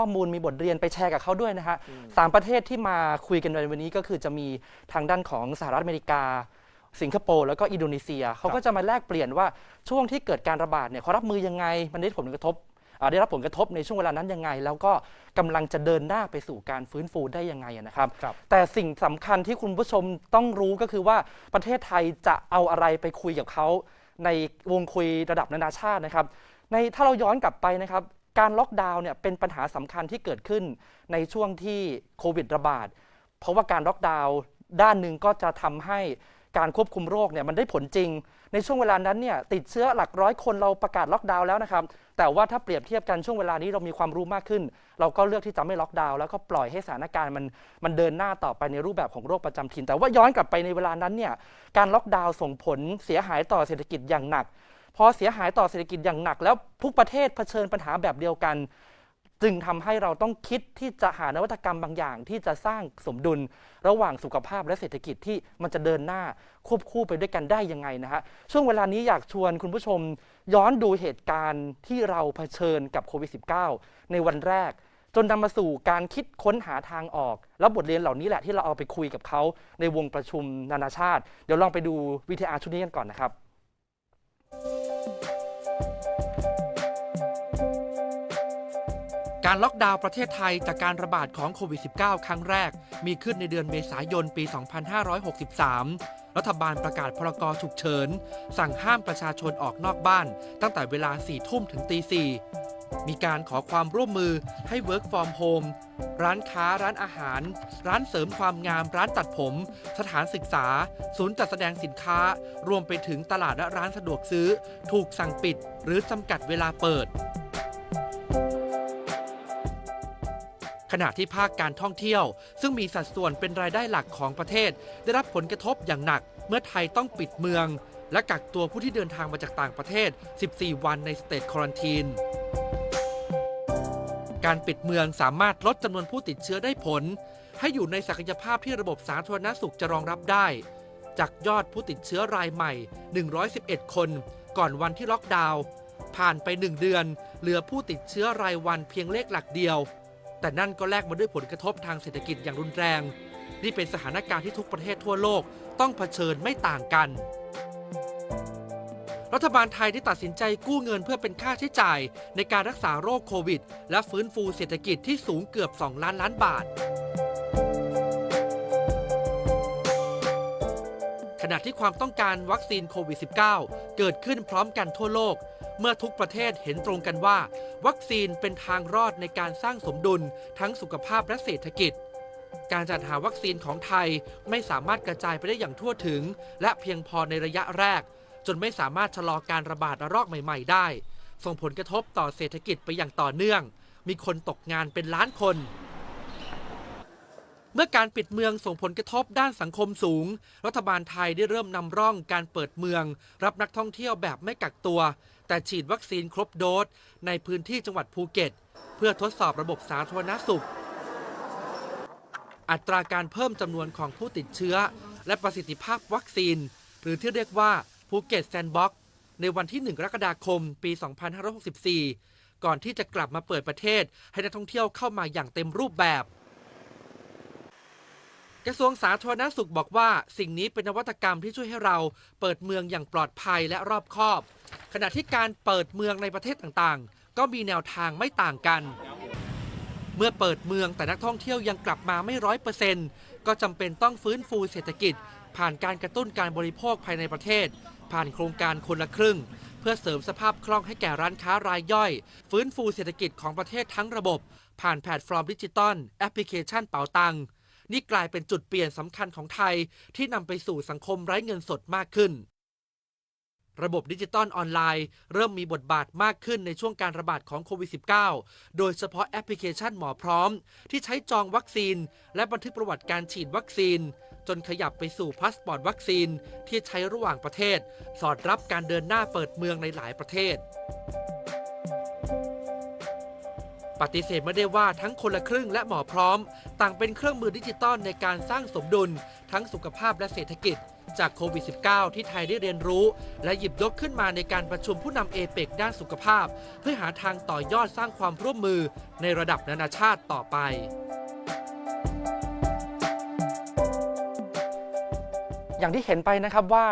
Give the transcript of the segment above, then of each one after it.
ข้อมูลมีบทเรียนไปแชร์กับเขาด้วยนะฮะสามประเทศที่มาคุยกันในวันนี้ก็คือจะมีทางด้านของสหรัฐอเมริกา สิงคโปร์แล้วก็อินโดนีเซียเขาก็จะมาแลกเปลี่ยนว่าช่วงที่เกิดการระบาดเนี่ยเขารับมือยังไง มันได้ผลกระทบอ่าได้รับผลกระทบในช่วงเวลานั้นยังไง แล้วก็กำลังจะเดินหน้าไปสู่การฟื้นฟูได้ยังไงอะนะครับครับแต่สิ่งสำคัญที่คุณผู้ชมต้องรู้ก็คือว่าประเทศไทยจะเอาอะไรไปคุยกับเขาในวงคุยระดับนานาชาตินะครับ ในถ้าเราย้อนกลับไปนะครับ การล็อกดาวน์เนี่ยเป็นปัญหาสำคัญที่เกิดขึ้นในช่วงที่โควิดระบาด เพราะว่าการล็อกดาวน์ด้านหนึ่งก็จะทำให้การควบคุมโรคเนี่ยมันได้ผลจริง ในช่วงเวลานั้นเนี่ยติดเชื้อหลักร้อยคนเราประกาศล็อกดาวน์แล้วนะครับ แต่ว่าถ้าเปรียบเทียบกันช่วงเวลานี้เรามีความรู้มากขึ้น เราก็เลือกที่จะไม่ล็อกดาวน์แล้วก็ปล่อยให้สถานการณ์มันมันเดินหน้าต่อไปในรูปแบบของโรคประจำถิ่น แต่ว่าย้อนกลับไปในเวลานั้นเนี่ยการล็อกดาวน์ส่งผลเสียหายต่อเศรษฐกิจอย่างหนัก พอเสียหายต่อเศรษฐกิจอย่างหนัก แล้วทุกประเทศเผชิญปัญหาแบบเดียวกัน จึงทำให้เราต้องคิดที่จะหานวัตกรรมบางอย่าง ที่จะสร้างสมดุลระหว่างสุขภาพและเศรษฐกิจที่มันจะเดินหน้าควบคู่ไปด้วยกันได้ยังไงนะฮะช่วงเวลานี้อยากชวนคุณผู้ชมย้อนดูเหตุการณ์ที่เราเผชิญกับโควิด -19 ในวันแรกจนนำมาสู่การคิดค้นหาทางออก แล้วบทเรียนเหล่านี้แหละที่เราเอาไปคุยกับเขาในวงประชุมนานาชาติ เดี๋ยวลองไปดูวิทยาชุดนี้กันก่อนนะครับ การล็อกดาวน์ประเทศไทยจากการระบาดของโควิด -19 ครั้งแรก มีขึ้นในเดือนเมษายนปี 2563 รัฐบาลประกาศพรกฉุกเฉิน สั่งห้ามประชาชนออกนอกบ้าน ตั้งแต่เวลา 4 ทุ่มถึงตี 4 มีการขอความร่วมมือให้ Work from Home ร้านค้าร้านอาหาร ร้านเสริมความงาม ร้านตัดผม สถานศึกษา ศูนย์จัดแสดงสินค้า รวมไปถึงตลาดและร้านสะดวกซื้อ ถูกสั่งปิด หรือจำกัดเวลาเปิด ขณะที่ภาคการท่องเที่ยว ซึ่งมีสัดส่วนเป็นรายได้หลักของประเทศ ได้รับผลกระทบอย่างหนัก เมื่อไทยต้องปิดเมือง และกักตัวผู้ที่เดินทางมาจากต่างประเทศ 14 วันในสเตทควอนตีนการปิดเมืองสามารถลดจำนวนผู้ติดเชื้อได้ผล ให้อยู่ในศักยภาพที่ระบบสาธารณสุขจะรองรับได้ จากยอดผู้ติดเชื้อรายใหม่ 111 คน ก่อนวันที่ล็อกดาวน์ผ่านไป 1 เดือน เหลือผู้ติดเชื้อรายวันเพียงเลขหลักเดียว แต่นั่นก็แลกมาด้วยผลกระทบทางเศรษฐกิจอย่างรุนแรง นี่เป็นสถานการณ์ที่ทุกประเทศทั่วโลกต้องเผชิญไม่ต่างกัน รัฐบาลไทยได้ตัดสินใจกู้เงินเพื่อเป็นค่าใช้จ่าย ในการรักษาโรคโควิด และฟื้นฟูเศรษฐกิจที่สูงเกือบ 2 ล้านล้านบาทขณะที่ความต้องการวัคซีนโควิด -19 เกิดขึ้นพร้อมกันทั่วโลก เมื่อทุกประเทศเห็นตรงกันว่า วัคซีนเป็นทางรอดในการสร้างสมดุลทั้งสุขภาพและเศรษฐกิจ การจัดหาวัคซีนของไทยไม่สามารถกระจายไปได้อย่างทั่วถึง และเพียงพอในระยะแรก จนไม่สามารถชะลอการระบาดระลอกใหม่ ๆ ได้ ส่งผลกระทบต่อเศรษฐกิจไปอย่างต่อเนื่อง มีคนตกงานเป็นล้านคนเมื่อการปิดเมืองส่งผลกระทบด้านสังคมสูง รัฐบาลไทยได้เริ่มนำร่องการเปิดเมือง รับนักท่องเที่ยวแบบไม่กักตัว แต่ฉีดวัคซีนครบโดสในพื้นที่จังหวัดภูเก็ต เพื่อทดสอบระบบสาธารณสุข อัตราการเพิ่มจำนวนของผู้ติดเชื้อ และประสิทธิภาพวัคซีน หรือที่เรียกว่าภูเก็ตแซนด์บ็อกในวันที่ 1 กรกฎาคม ปี 2564 ก่อนที่จะกลับมาเปิดประเทศให้นักท่องเที่ยวเข้ามาอย่างเต็มรูปแบบ กระทรวงสาธารณสุขบอกว่า สิ่งนี้เป็นนวัตกรรมที่ช่วยให้เราเปิดเมืองอย่างปลอดภัยและรอบคอบ ขณะที่การเปิดเมืองในประเทศต่างๆ ก็มีแนวทางไม่ต่างกัน เมื่อเปิดเมืองแต่นักท่องเที่ยวยังกลับมาไม่ร้อยเปอร์เซ็นต์ก็จำเป็นต้องฟื้นฟูเศรษฐกิจ ผ่านการกระตุ้นการบริโภคภายในประเทศ ผ่านโครงการคนละครึ่ง เพื่อเสริมสภาพคล่องให้แก่ร้านค้ารายย่อย ฟื้นฟูเศรษฐกิจของประเทศทั้งระบบ ผ่านแพลตฟอร์มดิจิตอลแอปพลิเคชันเป๋าตังค์ นี่กลายเป็นจุดเปลี่ยนสำคัญของไทยที่นำไปสู่สังคมไร้เงินสดมากขึ้น ระบบดิจิตอลออนไลน์ เริ่มมีบทบาทมากขึ้นในช่วงการระบาดของโควิด -19 โดยเฉพาะแอปพลิเคชันหมอพร้อม ที่ใช้จองวัคซีน และบันทึกประวัติการฉีดวัคซีน จนขยับไปสู่พาสปอร์ตวัคซีนที่ใช้ระหว่างประเทศ สอดรับการเดินหน้าเปิดเมืองในหลายประเทศ ปฏิเสธไม่ได้ว่าทั้งคนละครึ่งและหมอพร้อม ต่างเป็นเครื่องมือดิจิตอลในการสร้างสมดุล ทั้งสุขภาพและเศรษฐกิจ จากโควิด -19 ที่ไทยได้เรียนรู้ และหยิบยกขึ้นมาในการประชุมผู้นำเอเปกด้านสุขภาพ เพื่อหาทางต่อยอดสร้างความร่วมมือในระดับนานาชาติต่อไปอย่างที่เห็นไปนะครับว่า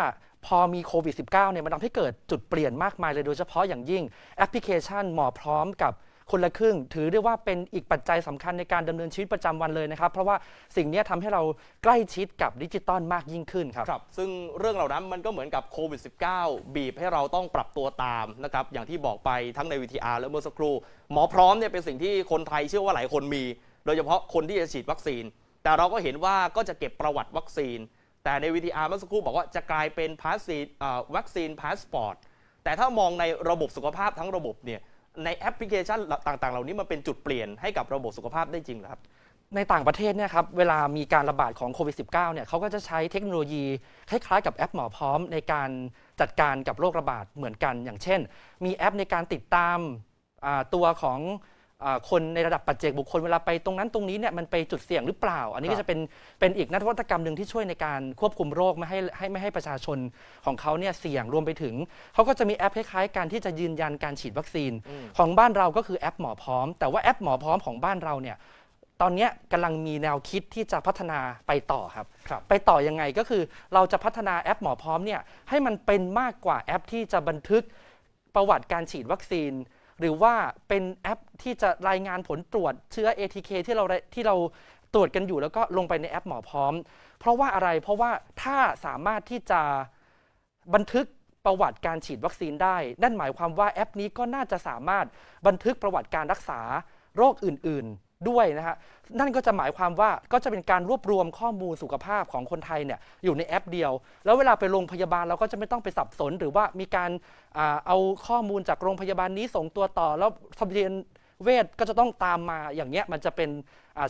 พอมีโควิด -19 เนี่ยมันทำให้เกิดจุดเปลี่ยนมากมายเลยโดยเฉพาะอย่างยิ่งแอปพลิเคชันหมอพร้อมกับ คนละครึ่ง ถือได้ว่าเป็นอีกปัจจัยสำคัญในการดำเนินชีวิตประจำวันเลยนะครับ เพราะว่าสิ่งนี้ยทำให้เราใกล้ชิดกับดิจิตอลมากยิ่งขึ้นครับครับ ซึ่งเรื่องเหล่านั้นมันก็เหมือนกับโควิด -19 บีบให้เราต้องปรับตัวตามนะครับอย่างที่บอกไปทั้งใน VTR และเมื่อสักครู่หมอพร้อมเนี่ยเป็นสิ่งที่คนไทยเชื่อว่าหลายคนมี โดยเฉพาะคนที่จะฉีดวัคซีน แต่เราก็เห็นว่าก็จะเก็บประวัติวัคซีน แต่ใน VTR เมื่อสักครู่บอกว่าจะกลายเป็นพาสซีวัคซีนพาสปอร์ตแต่ถ้ามองในระบบสุขภาพทั้งระบบเนี่ย ในแอปพลิเคชันต่างๆ เหล่านี้มันเป็นจุดเปลี่ยนให้กับระบบสุขภาพได้จริงหรอครับในต่างประเทศเนี่ยครับเวลามีการระบาดของโควิด -19 เนี่ยเขาก็จะใช้เทคโนโลยีคล้ายๆกับแอปหมอพร้อม ในการจัดการกับโรคระบาดเหมือนกัน อย่างเช่น มีแอปในการติดตามตัวของ คนในระดับปัจเจกบุคคลเวลาไปตรงนั้นตรงนี้เนี่ยมันไปจุดเสี่ยงหรือเปล่า อันนี้ครับก็จะเป็นเป็นอีกนวัตกรรมหนึ่งที่ช่วยในการควบคุมโรคไม่ให้ให้ไม่ให้ประชาชนของเขาเนี่ยเสี่ยงรวมไปถึงเขาก็จะมีแอปคล้ายๆการที่จะยืนยันการฉีดวัคซีน ของบ้านเราก็คือแอปหมอพร้อม แต่ว่าแอปหมอพร้อมของบ้านเราเนี่ยตอนเนี้ยกำลังมีแนวคิดที่จะพัฒนาไปต่อครับครับไปต่อยังไงก็คือเราจะพัฒนาแอปหมอพร้อมเนี่ยให้มันเป็นมากกว่าแอปที่จะบันทึกประวัติการฉีดวัคซีน หรือว่าเป็นแอปที่จะรายงานผลตรวจเชื้อ ATK ที่เราที่เราตรวจกันอยู่แล้วก็ลงไปในแอปหมอพร้อม เพราะว่าอะไรเพราะว่าถ้าสามารถที่จะบันทึกประวัติการฉีดวัคซีนได้ นั่นหมายความว่าแอปนี้ก็น่าจะสามารถบันทึกประวัติการรักษาโรคอื่น ๆ ด้วยนะฮะนั่นก็จะหมายความว่าก็จะเป็นการรวบรวมข้อมูลสุขภาพของคนไทยเนี่ยอยู่ในแอปเดียว แล้วเวลาไปโรงพยาบาลเราก็จะไม่ต้องไปสับสน หรือว่ามีการอเอาข้อมูลจากโรงพยาบาลนี้ส่งตัวต่อ แล้วทะเบียนเวชก็จะต้องตามมาอย่างเงี้ยมันจะเป็น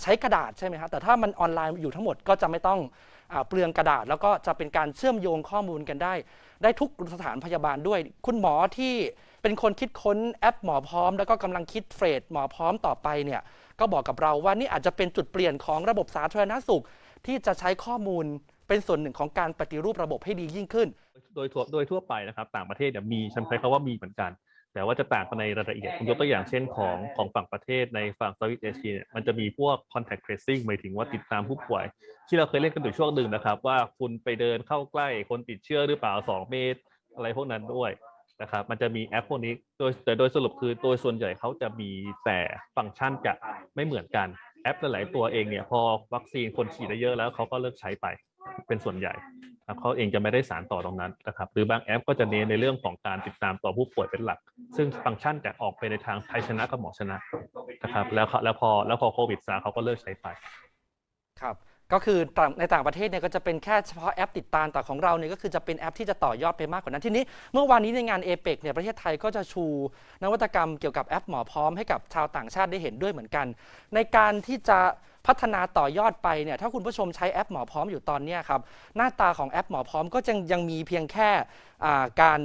ใช้กระดาษใช่ไหมครับแต่ถ้ามันออนไลน์อยู่ทั้งหมดก็จะไม่ต้องอเปลืองกระดาษ แล้วก็จะเป็นการเชื่อมโยงข้อมูลกันได้ ได้ทุกสถานพยาบาลด้วย คุณหมอที่ เป็นคนคิดค้นแอปหมอพร้อม แล้วก็กำลังคิดเฟรดหมอพร้อมต่อไปเนี่ยก็บอกกับเราว่านี่อาจจะเป็นจุดเปลี่ยนของระบบสาธารณสุข ที่จะใช้ข้อมูลเป็นส่วนหนึ่งของการปฏิรูประบบให้ดียิ่งขึ้น โดยทั่วโดยทั่วไปนะครับต่างประเทศเนี่ยมีฉันใช้คำว่ามีเหมือนกัน แต่ว่าจะต่างกันในรายละเอียดผมยกตัวอย่างเช่นของของฝั่งประเทศในฝั่ง Southeast Asia เนี่ยมันจะมีพวก contact tracing หมายถึงว่าติดตามผู้ป่วย ที่เราเคยเล่นกันอยู่ช่วงหนึ่งนะครับ ว่าคุณไปเดินเข้าใกล้คนติดเชื้อหรือเปล่า 2 เมตร อะไรพวกนั้นด้วย นะครับ มันจะมีแอปพวกนี้โดยแต่โดยสรุปคือโดยส่วนใหญ่เขาจะมีแต่ฟังก์ชันจะไม่เหมือนกันแอปหลายๆตัวเองเนี่ยพอวัคซีนคนฉีดได้เยอะแล้วเขาก็เลิกใช้ไปเป็นส่วนใหญ่เขาเองจะไม่ได้สารต่อตรงนั้นนะครับ หรือบางแอปก็จะเน้นในเรื่องของการติดตามต่อผู้ป่วยเป็นหลัก ซึ่งฟังก์ชันจะออกไปในทางไทยชนะกับหมอชนะนะครับ แล้วแล้วพอแล้วพอโควิดซาเขาก็เลิกใช้ไป ครับ ก็คือในต่างประเทศเนี่ยก็จะเป็นแค่เฉพาะแอปติดตามแต่ของเราเนี่ยก็คือจะเป็นแอปที่จะต่อยอดไปมากกว่านั้นทีนี้ เมื่อวานนี้ในงานเอเปกเนี่ยประเทศไทยก็จะชู นวัตกรรมเกี่ยวกับแอปหมอพร้อมให้กับชาวต่างชาติได้เห็นด้วยเหมือนกัน ในการที่จะพัฒนาต่อยอดไปเนี่ยถ้าคุณผู้ชมใช้แอปหมอพร้อมอยู่ตอนนี้ครับหน้าตาของแอปหมอพร้อมก็ยังยังมีเพียงแค่การ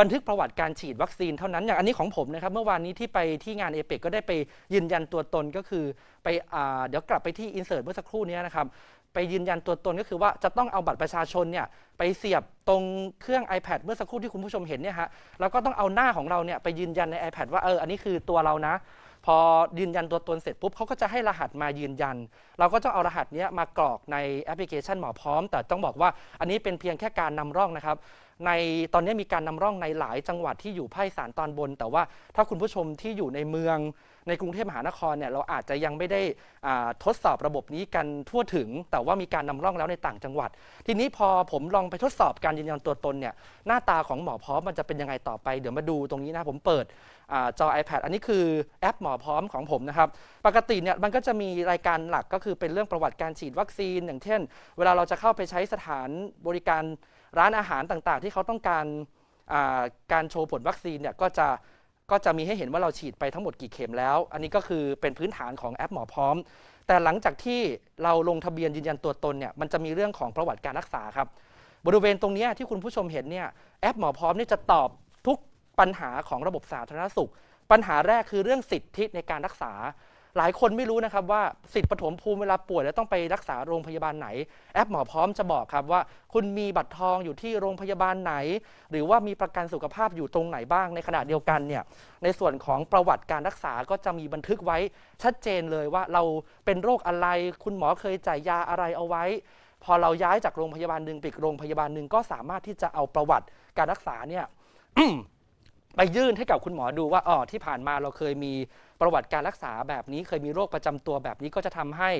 บันทึกประวัติการฉีดวัคซีนเท่านั้น อย่างอันนี้ของผมนะครับ เมื่อวานนี้ที่ไปที่งานเอเปกก็ได้ไปยืนยันตัวตนก็คือไปอเดี๋ยวกลับไปที่อินเสิร์ตเมื่อสักครู่นี้นะครับไปยืนยันตัวตนก็คือว่าจะต้องเอาบัตรประชาชนเนี่ยไปเสียบตรงเครื่อง iPad เมื่อสักครู่ที่คุณผู้ชมเห็นเนี่ยฮะแล้วก็ต้องเอาหน้าของเราเนี่ยไปยืนยันใน iPad ว่าเอออันนี้คือตัวเรานะ พอยืนยันตัวตนเสร็จปุ๊บเขาก็จะให้รหัสมายืนยัน เราก็จะเอารหัสนี้มากรอกในแอปพลิเคชันหมอพร้อม แต่ต้องบอกว่าอันนี้เป็นเพียงแค่การนำร่องนะครับ ในตอนนี้มีการนำร่องในหลายจังหวัดที่อยู่ภาคอีสานตอนบน แต่ว่าถ้าคุณผู้ชมที่อยู่ในเมือง ในกรุงเทพมหานครเนี่ยเราอาจจะยังไม่ได้ทดสอบระบบนี้กันทั่วถึง แต่ว่ามีการนำร่องแล้วในต่างจังหวัด ทีนี้พอผมลองไปทดสอบการยืนยันตัวตนเนี่ยหน้าตาของหมอพร้อมมันจะเป็นยังไงต่อไปเดี๋ยวมาดูตรงนี้นะผมเปิดอจอ iPad อันนี้คือแอปหมอพร้อมของผมนะครับ ปกติเนี่ยมันก็จะมีรายการหลักก็คือเป็นเรื่องประวัติการฉีดวัคซีน อย่างเช่น เวลาเราจะเข้าไปใช้สถานบริการร้านอาหารต่างๆ ที่เขาต้องการการโชว์ผลวัคซีนเนี่ยก็จะ ก็จะมีให้เห็นว่าเราฉีดไปทั้งหมดกี่เข็มแล้ว อันนี้ก็คือเป็นพื้นฐานของแอปหมอพร้อม แต่หลังจากที่เราลงทะเบียนยืนยันตัวตนเนี่ยมันจะมีเรื่องของประวัติการรักษาครับ บริเวณตรงนี้ที่คุณผู้ชมเห็นเนี่ยแอปหมอพร้อมนี่จะตอบทุกปัญหาของระบบสาธารณสุข ปัญหาแรกคือเรื่องสิทธิในการรักษา หลายคนไม่รู้นะครับว่าสิทธิปฐมภูมิเวลาป่วยแล้วต้องไปรักษาโรงพยาบาลไหน แอปหมอพร้อมจะบอกครับว่า คุณมีบัตรทองอยู่ที่โรงพยาบาลไหน หรือว่ามีประกันสุขภาพอยู่ตรงไหนบ้างในขณะเดียวกันเนี่ยในส่วนของประวัติการรักษาก็จะมีบันทึกไว้ชัดเจนเลยว่าเราเป็นโรคอะไร คุณหมอเคยจ่ายยาอะไรเอาไว้ พอเราย้ายจากโรงพยาบาลหนึ่งไปโรงพยาบาลหนึ่งก็สามารถที่จะเอาประวัติการรักษาเนี่ยไปยื่นให้กับคุณหมอดูว่าอ๋อที่ผ่านมาเราเคยมี ประวัติการรักษาแบบนี้เคยมีโรคประจำตัวแบบนี้ก็จะทำให้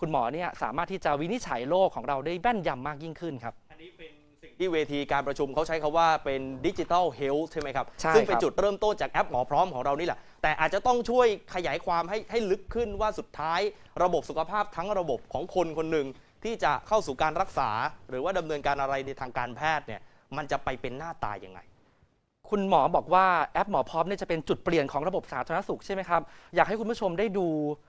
คุณหมอเนี่ยสามารถที่จะวินิจฉัยโรคของเราได้แม่นยำมากยิ่งขึ้นครับอันนี้เป็นสิ่งที่เวทีการประชุมเขาใช้คาว่าเป็นดิจิทัลเฮลท์ใช่ไหมครับใช่ซึ่งเป็นครับจุดเริ่มต้นจากแอปหมอพร้อมของเรานี่แหละ แต่อาจจะต้องช่วยขยายความให้ให้ลึกขึ้นว่าสุดท้าย ระบบสุขภาพทั้งระบบของคนคนหนึ่งที่จะเข้าสู่การรักษา หรือว่าดำเนินการอะไรในทางการแพทย์เนี่ยมันจะไปเป็นหน้าตายังไง คุณหมอบอกว่าแอปหมอพร้อมเนี่ยจะเป็นจุดเปลี่ยนของระบบสาธารณสุขใช่ไหมครับ อยากให้คุณผู้ชมได้ดู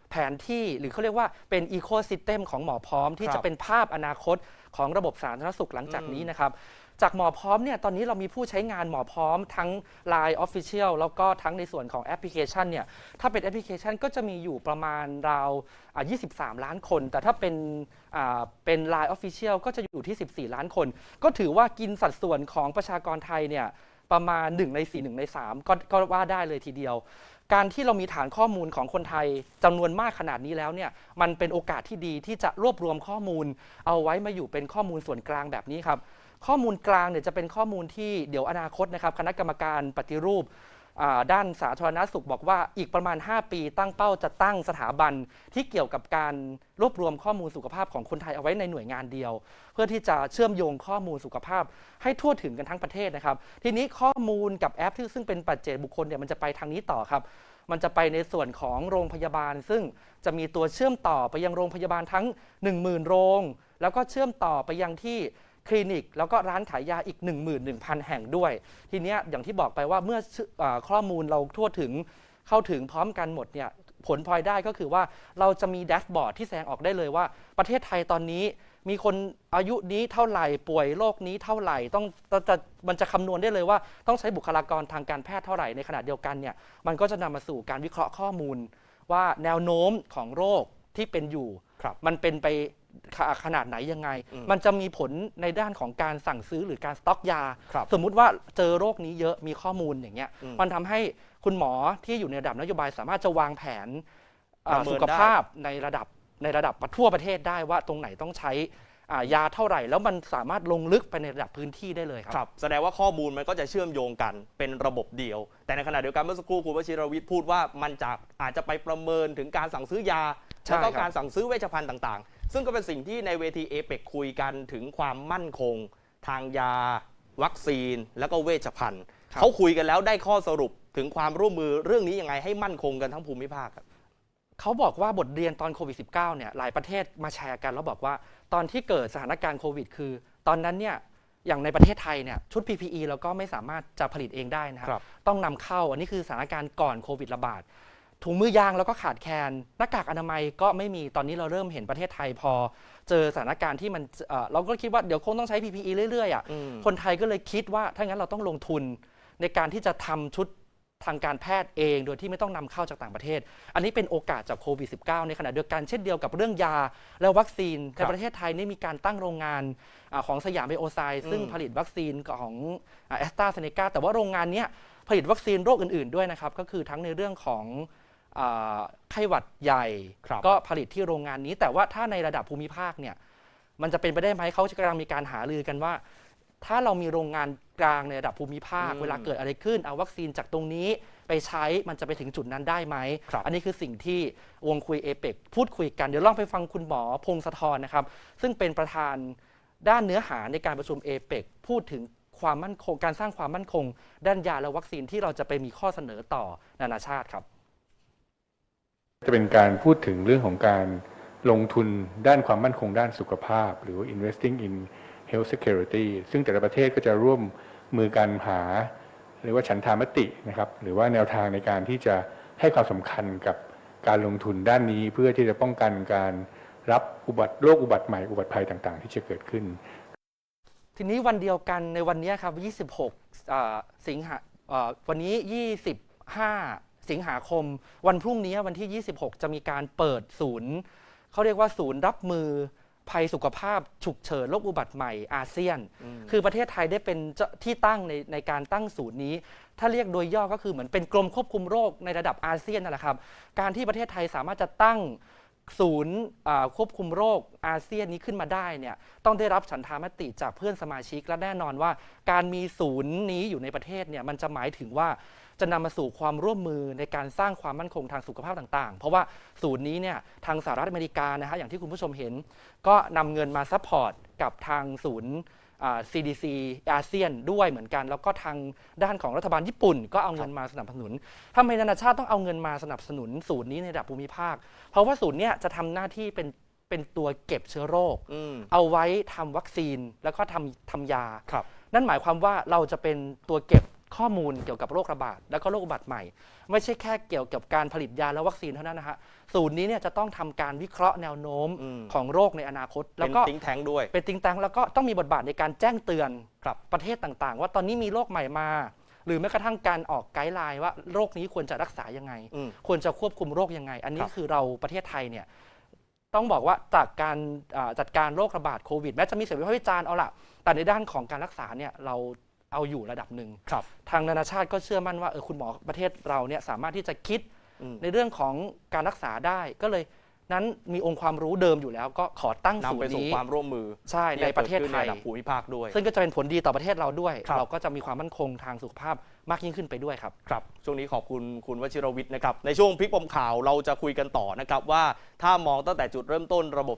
แผนที่หรือเขาเรียกว่าเป็นอีโคซิสเต็มของหมอพร้อมที่ครับจะเป็นภาพอนาคตของระบบสาธารณสุขหลังจากอืมนี้นะครับ จากหมอพร้อมเนี่ยตอนนี้เรามีผู้ใช้งานหมอพร้อมทั้ง Line Official แล้วก็ทั้งในส่วนของแอปพลิเคชันเนี่ยถ้าเป็นแอปพลิเคชันก็จะมีอยู่ประมาณราวอ่า23 ล้านคน แต่ถ้าเป็นอ่าเป็น Line Official ก็จะอยู่ที่ 14 ล้านคน ก็ถือว่ากินสัดส่วนของประชากรไทยเนี่ย ประมาณ 1 ใน 4 1 ใน 3 ก็ก็ว่าได้เลยทีเดียว การที่เรามีฐานข้อมูลของคนไทยจำนวนมากขนาดนี้แล้วเนี่ยมันเป็นโอกาสที่ดีที่จะรวบรวมข้อมูล เอาไว้มาอยู่เป็นข้อมูลส่วนกลางแบบนี้ครับข้อมูลกลางเนี่ยจะเป็นข้อมูลที่เดี๋ยวอนาคตนะครับคณะกรรมการปฏิรูป ด้านสาธารณสุขบอกว่าอีกประมาณ 5 ปี ตั้งเป้าจะตั้งสถาบันที่เกี่ยวกับการรวบรวมข้อมูลสุขภาพของคนไทยเอาไว้ในหน่วยงานเดียว เพื่อที่จะเชื่อมโยงข้อมูลสุขภาพ ให้ทั่วถึงกันทั้งประเทศนะครับ ทีนี้ข้อมูลกับแอปที่ซึ่งเป็นปัจเจกบุคคลเนี่ยมันจะไปทางนี้ต่อครับมันจะไปในส่วนของโรงพยาบาล ซึ่งจะมีตัวเชื่อมต่อไปยังโรงพยาบาลทั้ง 10,000 โรง แล้วก็เชื่อมต่อไปยังที่ คลินิก แล้วก็ร้านขายยาอีก 11,000 แห่งด้วย ทีเนี้ยอย่างที่บอกไปว่าเมื่อชื่ออ่าข้อมูลเราทั่วถึงเข้าถึงพร้อมกันหมดเนี่ยผลพลอยได้ก็คือว่าเราจะมีแดชบอร์ดที่แสดงออกได้เลยว่า ประเทศไทยตอนนี้มีคนอายุนี้เท่าไหร่ป่วยโรคนี้เท่าไหร่ต้องจะจะมันจะคำนวณได้เลยว่า ต้องใช้บุคลากรทางการแพทย์เท่าไหร่ในขณะเดียวกันเนี่ยมันก็จะนำมาสู่การวิเคราะห์ข้อมูล ว่าแนวโน้มของโรคที่เป็นอยู่ครับมันเป็นไป ขขนาดไหนยังไงอืมมันจะมีผลในด้านของการสั่งซื้อหรือการสต็อกยาครับสมมุติว่าเจอโรคนี้เยอะมีข้อมูลอย่างเงี้ยอืมมันทำให้คุณหมอที่อยู่ในระดับนโยบายสามารถจะวางแผนอ่าประเมินสุขภาพในระดับในระดับทั่วประเทศได้ว่าตรงไหนต้องใช้อ่ายาเท่าไหร่ แล้วมันสามารถลงลึกไปในระดับพื้นที่ได้เลยครับครับแสดงว่าข้อมูลมันก็จะเชื่อมโยงกันเป็นระบบเดียว แต่ในขณะเดียวกันเมื่อสักครู่คุณวชิรวิทย์พูดว่ามันจะอาจจะไปประเมินถึงการสั่งซื้อยาใช่แล้วก็ครับการสั่งซื้อเวชภัณฑ์ต่างๆ ซึ่งก็เป็นสิ่งที่ในเวทีเอเปกคุยกันถึงความมั่นคง ทางยา วัคซีน แล้วก็เวชภัณฑ์ เขาคุยกันแล้วได้ข้อสรุปถึงความร่วมมือเรื่องนี้ยังไงให้มั่นคงกันทั้งภูมิภาคครับเขาบอกว่าบทเรียนตอนโควิด -19 เนี่ยหลายประเทศมาแชร์กันแล้วบอกว่าตอนที่เกิดสถานการณ์โควิด คือ ตอนนั้นเนี่ยอย่างในประเทศไทยเนี่ยชุด PPE เราก็ไม่สามารถจะผลิตเองได้นะครับครับต้องนำเข้าอันนี้คือสถานการณ์ก่อนโควิดระบาด ถุงมือยางแล้วก็ขาดแคลนหน้ากากอนามัยก็ไม่มีตอนนี้เราเริ่มเห็นประเทศไทยพอ เจอสถานการณ์ที่มันเอ่อเราก็คิดว่าเดี๋ยวคงต้องใช้ PPE เรื่อยๆอะอืม คนไทยก็เลยคิดว่าถ้างั้นเราต้องลงทุนในการที่จะทำชุดทางการแพทย์เอง โดยที่ไม่ต้องนำเข้าจากต่างประเทศ อันนี้เป็นโอกาสจากโควิด -19 ในขณะเดียวกันเช่นเดียวกับเรื่องยาและวัคซีนครัในบประเทศไทยนี่มีการตั้งโรงงานอาของสยามไบโอไซด์ซึ่งอืมผลิตวัคซีนของแอสตราเซเนกาแต่ว่าโรงงานเนี้ยผลิตวัคซีนโรคอื่นๆด้วยนะครับก็คือทั้งในเรื่องของอ่า ไข้หวัดใหญ่ครับก็ผลิตที่โรงงานนี้ แต่ว่าถ้าในระดับภูมิภาคเนี่ยมันจะเป็นไปได้ไหมเขาจะกำลังมีการหารือกันว่า ถ้าเรามีโรงงานกลางในระดับภูมิภาคอืมเวลาเกิดอะไรขึ้น เอาวัคซีนจากตรงนี้ไปใช้มันจะไปถึงจุดนั้นได้ไหมครับอันนี้คือสิ่งที่วงคุยเอเปกพูดคุยกัน เดี๋ยวลองไปฟังคุณหมอพงศธรนะครับ ซึ่งเป็นประธานด้านเนื้อหาในการประชุมเอเปกพูดถึงความมั่นคงการสร้างความมั่นคง ด้านยาและวัคซีนที่เราจะไปมีข้อเสนอต่อนานาชาติครับ จะเป็นการพูดถึงเรื่องของการลงทุนด้านความมั่นคงด้านสุขภาพ หรือว่า investing in health security ซึ่งแต่ละประเทศก็จะร่วมมือกันหาเรียกว่าฉันทามตินะครับ หรือว่าแนวทางในการที่จะให้ความสำคัญกับการลงทุนด้านนี้เพื่อที่จะป้องกันการรับอุบัติโรคอุบัติใหม่อุบัติภัยต่าง ๆ ที่จะเกิดขึ้น ทีนี้วันเดียวกันในวันนี้ครับ 26 สิงหาวันนี้ 25 สิงหาคม วันพรุ่งนี้วันที่ 26 จะมีการเปิดศูนย์เขาเรียกว่าศูนย์รับมือภัยสุขภาพฉุกเฉินโรคอุบัติใหม่อาเซียน คือประเทศไทยได้เป็นเจ้าที่ตั้งในในการตั้งศูนย์นี้ ถ้าเรียกโดยย่อก็คือเหมือนเป็นกรมควบคุมโรคในระดับอาเซียนนั่นแหละครับ การที่ประเทศไทยสามารถจะตั้งศูนย์อ่าควบคุมโรคอาเซียนนี้ขึ้นมาได้เนี่ยต้องได้รับฉันทามติจากเพื่อนสมาชิกและแน่นอนว่า การมีศูนย์นี้อยู่ในประเทศเนี่ยมันจะหมายถึงว่า จะนำมาสู่ความร่วมมือในการสร้างความมั่นคงทางสุขภาพต่าง ๆ เพราะว่าศูนย์นี้เนี่ยทางสหรัฐอเมริกานะฮะอย่างที่คุณผู้ชมเห็น ก็นำเงินมาซัพพอร์ตกับทางศูนย์อ่า CDC อาเซียนด้วยเหมือนกัน แล้วก็ทางด้านของรัฐบาลญี่ปุ่น ก็เอาเงินมาสนับสนุนทำไมนานาชาติต้องเอาเงินมาสนับสนุนศูนย์นี้ในระดับภูมิภาค เพราะว่าศูนย์เนี้ยจะทำหน้าที่เป็นเป็นตัวเก็บเชื้อโรคอืมเอาไว้ทำวัคซีนแล้วก็ทำทำยาครับนั่นหมายความว่าเราจะเป็นตัวเก็บ ข้อมูลเกี่ยวกับโรคระบาดแล้วก็โรคอุบัติใหม่ ไม่ใช่แค่เกี่ยวกับการผลิตยาและวัคซีนเท่านั้นนะฮะศูนย์นี้เนี่ยจะต้องทำการวิเคราะห์แนวโน้มอืมของโรคในอนาคต แล้เป็วนก็ติ้งแทงด้วย เป็นติงตังแล้วก็ต้องมีบทบาทในการแจ้งเตือนครับประเทศต่างๆ ว่าตอนนี้มีโรคใหม่มา หรือแม้กระทั่งการออกไกด์ไลน์ว่าโรคนี้ควรจะรักษายังไงอืมควรจะควบคุมโรคยังไง อันนี้ครับคือเราประเทศไทยเนี่ยต้องบอกว่าจากการอ่าจัดการโรคระบาดโควิดแม้จะมีเสียงวิพากษ์วิจารณ์เอาละแต่ในด้านของการรักษาเนี่ยเรา เอาอยู่ระดับหนึ่งครับทางนานาชาติก็เชื่อมั่นว่าเออคุณหมอประเทศเราเนี่ยสามารถที่จะคิดอืมในเรื่องของการรักษาได้ก็เลยนั้นมีองค์ความรู้เดิมอยู่แล้ว ก็ขอตั้งศูนำนไปย์สู่นี้ความร่วมมือใช่ในประเทศไทยที่จกิดขึ้นในระดับภูมิภาคด้วย ซึ่งก็จะเป็นผลดีต่อประเทศเราด้วยครับเราก็จะมีความมั่นคงทางสุขภาพมากยิ่งขึ้นไปด้วยครับครับ ช่วงนี้ขอบคุณคุณวชิรวิทย์นะครับในช่วงพลิกปมข่าวเราจะคุยกันต่อนะครับว่าถ้ามองตั้งแต่จุดเริ่มต้นระบบ